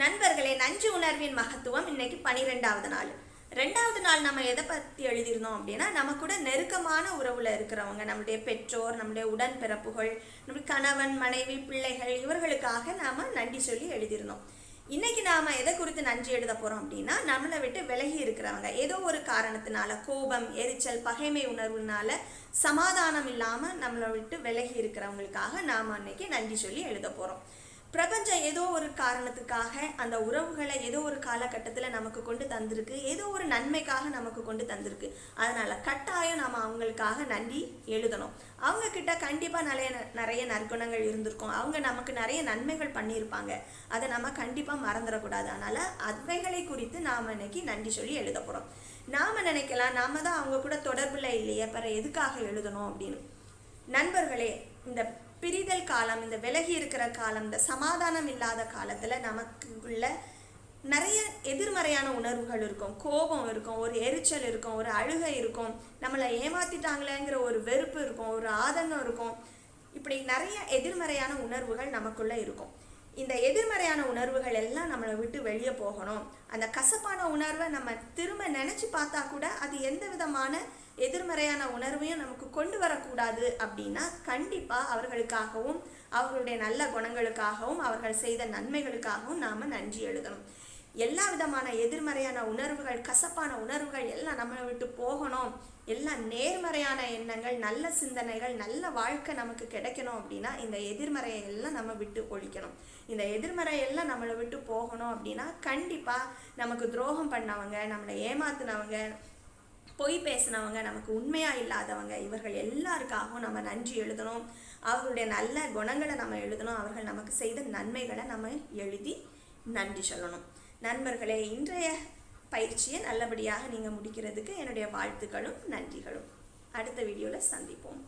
நண்பர்களே நஞ்சு உணர்வின் மகத்துவம் இன்னைக்கு பனிரெண்டாவது நாள். ரெண்டாவது நாள் நம்ம எதை பற்றி எழுதியிருந்தோம் அப்படின்னா நம்ம கூட நெருக்கமான உறவில் இருக்கிறவங்க நம்முடைய பெற்றோர் நம்முடைய உடன்பிறப்புகள் நம்முடைய கணவன் மனைவி பிள்ளைகள் இவர்களுக்காக நாம் நன்றி சொல்லி எழுதியிருந்தோம். இன்னைக்கு நாம் எதை குறித்து நன்றி எழுத போகிறோம் அப்படின்னா நம்மளை விட்டு விலகி இருக்கிறவங்க. ஏதோ ஒரு காரணத்தினால கோபம் எரிச்சல் பகைமை உணர்வுனால சமாதானம் இல்லாமல் நம்மளை விட்டு விலகி இருக்கிறவங்களுக்காக நாம் அன்னைக்கு நன்றி சொல்லி எழுத போகிறோம் பிரபஞ்சம் ஏதோ ஒரு காரணத்துக்காக அந்த உறவுகளை ஏதோ ஒரு காலகட்டத்தில் நமக்கு கொண்டு தந்திருக்கு. ஏதோ ஒரு நன்மைக்காக நமக்கு கொண்டு தந்திருக்கு. அதனால் கட்டாயம் நாம் அவங்களுக்காக நன்றி எழுதணும். அவங்க கிட்ட கண்டிப்பாக நிறைய நிறைய நற்குணங்கள் இருந்திருக்கும். அவங்க நமக்கு நிறைய நன்மைகள் பண்ணியிருப்பாங்க. அதை நம்ம கண்டிப்பாக மறந்துடக்கூடாது. அதனால் அவைகளை குறித்து நாம் இன்னைக்கு நன்றி சொல்லி எழுத போகிறோம் நாம் நினைக்கலாம் நாம தான் அவங்க கூட தொடர்புல இல்லையே பிற எதுக்காக எழுதணும் அப்படின்னு. நண்பர்களே இந்த பிரிதல் காலம் இந்த விலகி இருக்கிற காலம் இந்த சமாதானம் இல்லாத காலத்தில் நமக்கு உள்ள நிறைய எதிர்மறையான உணர்வுகள் இருக்கும். கோபம் இருக்கும் ஒரு எரிச்சல் இருக்கும் ஒரு அழுகை இருக்கும். நம்மளை ஏமாத்திட்டாங்களேங்கிற ஒரு வெறுப்பு இருக்கும் ஒரு ஆதங்கம் இருக்கும். இப்படி நிறைய எதிர்மறையான உணர்வுகள் நமக்குள்ளே இருக்கும். இந்த எதிர்மறையான உணர்வுகள் எல்லாம் நம்மளை விட்டு வெளியே போகணும். அந்த கசப்பான உணர்வை நம்ம திரும்ப நினச்சி பார்த்தா கூட அது எந்த விதமான எதிர்மறையான உணர்வையும் நமக்கு கொண்டு வரக்கூடாது அப்படின்னா கண்டிப்பாக அவர்களுக்காகவும் அவர்களுடைய நல்ல குணங்களுக்காகவும் அவர்கள் செய்த நன்மைகளுக்காகவும் நாம் நன்றி எழுதணும். எல்லா விதமான எதிர்மறையான உணர்வுகள் கசப்பான உணர்வுகள் எல்லாம் நம்மளை விட்டு போகணும். எல்லாம் நேர்மறையான எண்ணங்கள் நல்ல சிந்தனைகள் நல்ல வாழ்க்கை நமக்கு கிடைக்கணும் அப்படின்னா இந்த எதிர்மறையை எல்லாம் நம்ம விட்டு ஒழிக்கணும். இந்த எதிர்மறை எல்லாம் நம்மளை விட்டு போகணும் அப்படின்னா கண்டிப்பாக நமக்கு துரோகம் பண்ணவங்க நம்மளை ஏமாத்தினவங்க பொய் பேசினவங்க நமக்கு உண்மையாக இல்லாதவங்க இவர்கள் எல்லாருக்காகவும் நம்ம நன்றி எழுதணும். அவர்களுடைய நல்ல குணங்களை நம்ம எழுதணும். அவர்கள் நமக்கு செய்த நன்மைகளை நம்ம எழுதி நன்றி சொல்லணும். நண்பர்களே இன்றைய பயிற்சியை நல்லபடியாக நீங்கள் முடிக்கிறதுக்கு என்னுடைய வாழ்த்துக்களும் நன்றிகளும். அடுத்த வீடியோவில் சந்திப்போம்.